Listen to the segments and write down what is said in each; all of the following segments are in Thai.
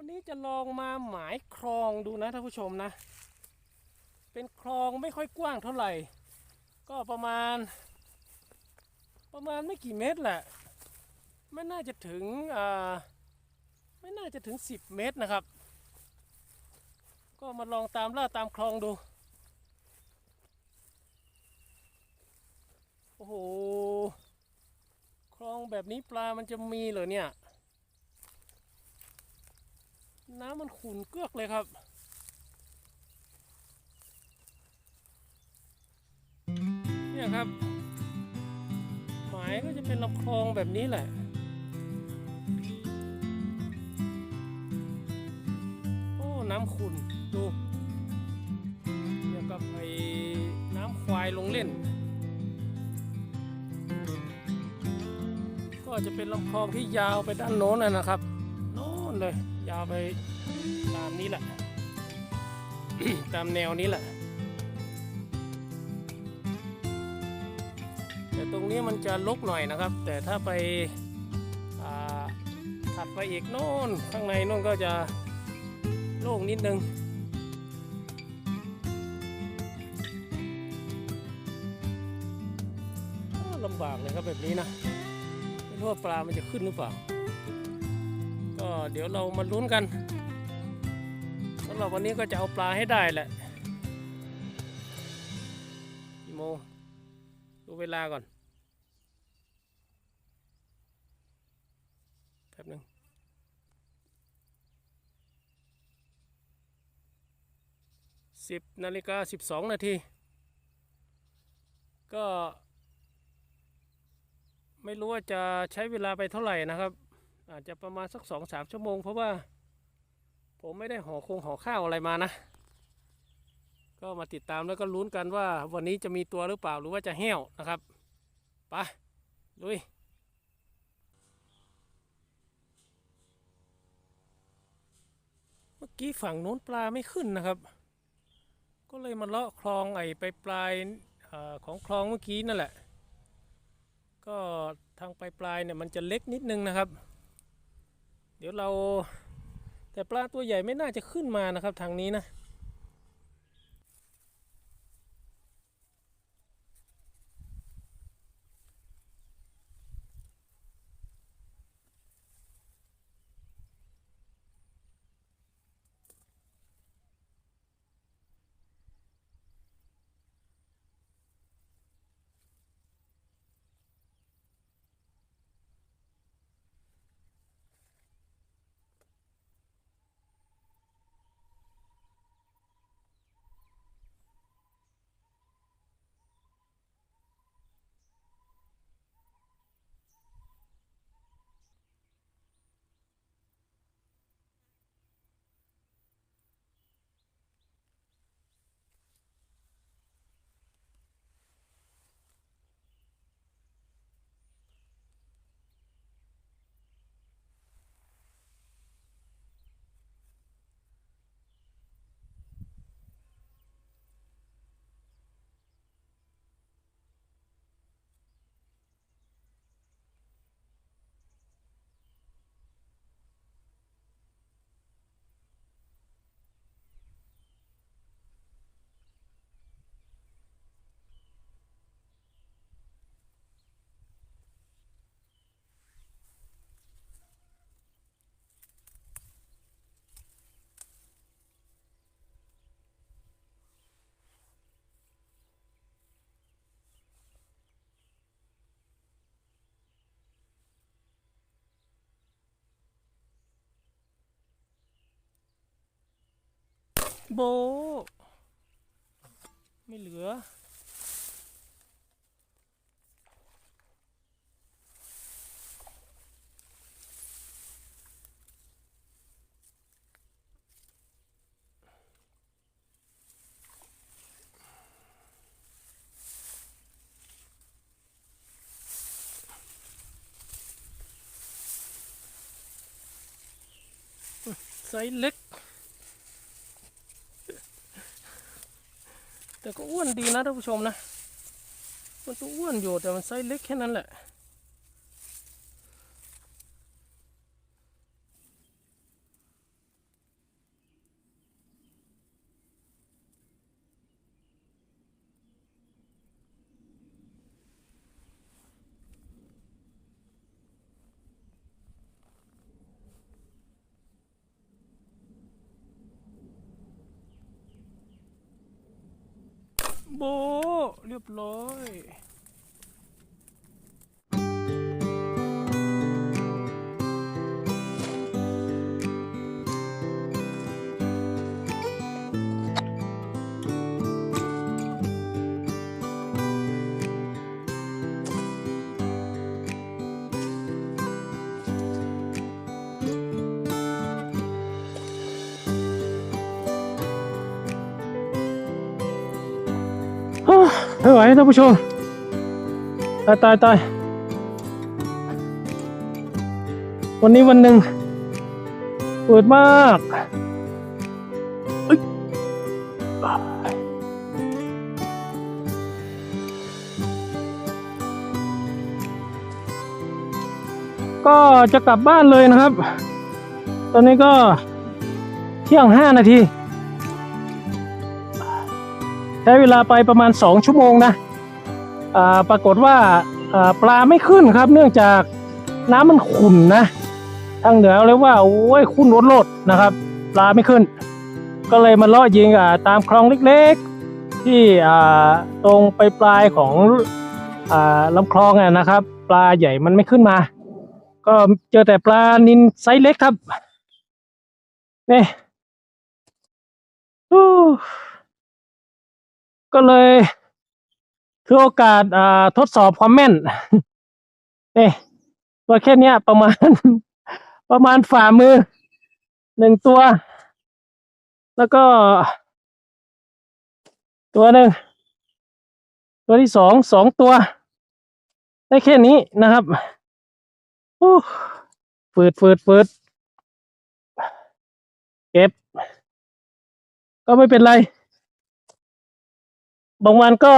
วันนี้จะลองมาหมายคลองดูนะท่านผู้ชมนะ เป็นคลองไม่ค่อยกว้างเท่าไหร่ ก็ประมาณ ประมาณไม่กี่เมตรแหละ ไม่น่าจะถึงอ่าไม่น่าจะถึง 10 เมตรนะครับ ก็มาลองตามล่าตามคลองดู โอ้โห คลองแบบนี้ปลามันจะมีเหรอเนี่ย น้ำมันขุ่นเกือกเลยครับเนี่ยครับ หมายก็จะเป็นลำคลองแบบนี้แหละโอ้น้ำขุ่นดูเดี๋ยวกับไอ้น้ำควายลงเล่น ก็จะเป็นลำคลองที่ยาวไปด้านโน้นนะนะครับ โน้นเลยาไปตามนี้แหละ ตามแนวนี้แหละ แต่ตรงนี้มันจะลกหน่อยนะครับ แต่ถ้าไปาถัดไปอีกโน่นข้างในโน่นก็จะโล่งนิดนึงลำบากเลยครับแบบนี้นะไม่รู้ว่าปลามันจะขึ้นหรือเปล่า เดี๋ยวเรามาลุ้นกันสำหรับวันนี้ก็จะเอาปลาให้ได้แหละกี่โมงดูเวลาก่อนแป๊บหนึงสิบนาฬิกาสิบสองนาที ก็ ไม่รู้ว่าจะใช้เวลาไปเท่าไหร่นะครับ อาจจะประมาณสักสองสามชั่วโมง เพราะว่า ผมไม่ได้ห่อคงห่อข้าวอะไรมานะ ก็มาติดตามแล้วก็ลุ้นกันว่า วันนี้จะมีตัวหรือเปล่าหรือว่าจะแห้วนะครับไปลุยเมื่อกี้ฝั่งโน้นปลาไม่ขึ้นนะครับ ก็เลยมาเลาะคลองไอ้ไปปลายอของคลองเมื่อกี้นั่นแหละ ก็ทางปลายปลายเนี่ยมันจะเล็กนิดนึงนะครับ เดี๋ยวเราแต่ปลาตัวใหญ่ไม่น่าจะขึ้นมานะครับทางนี้นะ โบ ไม่เหลือ ไซส์เล็ก แต่ก็อ้วนดีนะท่านผู้ชมนะ มันตัวอ้วนอยู่แต่มันไซส์เล็กแค่นั้นแหละ โบเรียบร้อย ไหวท่านผู้ชม ตายตายตายวันนี้วันหนึ่งปวดมากก็จะกลับบ้านเลยนะครับ ตอนนี้ก็เที่ยงห้านาที ช้เวลาไปประมาณ 2 ชั่วโมงนะปรากฏว่าปลาไม่ขึ้นครับ เนื่องจากน้ำมันขุ่นนะ ทางเหนือเรียกว่าโอ้ยขุ่นรดโลดนะครับ ปลาไม่ขึ้น ก็เลยมาล่อยิงตามคลองเล็กๆ ที่ตรงไปปลายของอลำคลองนะครับ ปลาใหญ่มันไม่ขึ้นมา ก็เจอแต่ปลานินไซส์เล็กครับนี่ย ก็เลยถือโอกาสอ่าทดสอบความแม่นนี่ตัวแค่นี้ประมาณ ประมาณฝ่ามือหนึ่งตัว แล้วก็ ตัวหนึ่งตัวที่สองสองตัว ได้แค่นี้นะครับโอ้ฝืดฝืดฝืดเก็บ ก็ไม่เป็นไร บางวันก็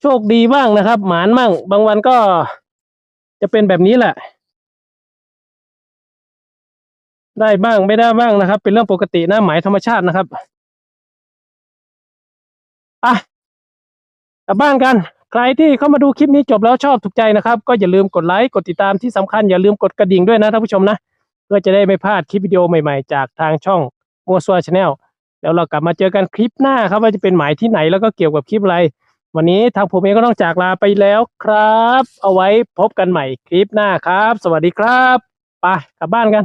โชคดีบ้างนะครับ หมานมั่งบางวันก็จะเป็นแบบนี้แหละ ได้บ้างไม่ได้บ้างนะครับ เป็นเรื่องปกตินะหมายธรรมชาตินะครับอะกลับบ้านกัน ใครที่เข้ามาดูคลิปนี้จบแล้วชอบถูกใจนะครับ ก็อย่าลืมกดไลค์กดติดตามที่สำคัญอย่าลืมกดกระดิ่งด้วยนะท่านผู้ชมนะเพื่อจะได้ไม่พลาดคลิปวิดีโอใหม่ๆ จากทางช่องมัวซัวชาแนล แล้วเรากลับมาเจอกันคลิปหน้าครับว่าจะเป็นหมายที่ไหนแล้วก็เกี่ยวกับคลิปอะไร วันนี้ทางผมเองก็ต้องจากลาไปแล้วครับ เอาไว้พบกันใหม่คลิปหน้าครับ สวัสดีครับไปกลับบ้านกัน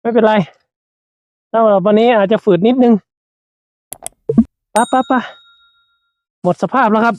ไม่เป็นไรสำหรับวันนี้อาจจะฝืดนิดนึงปะปะปะหมดสภาพแล้วครับ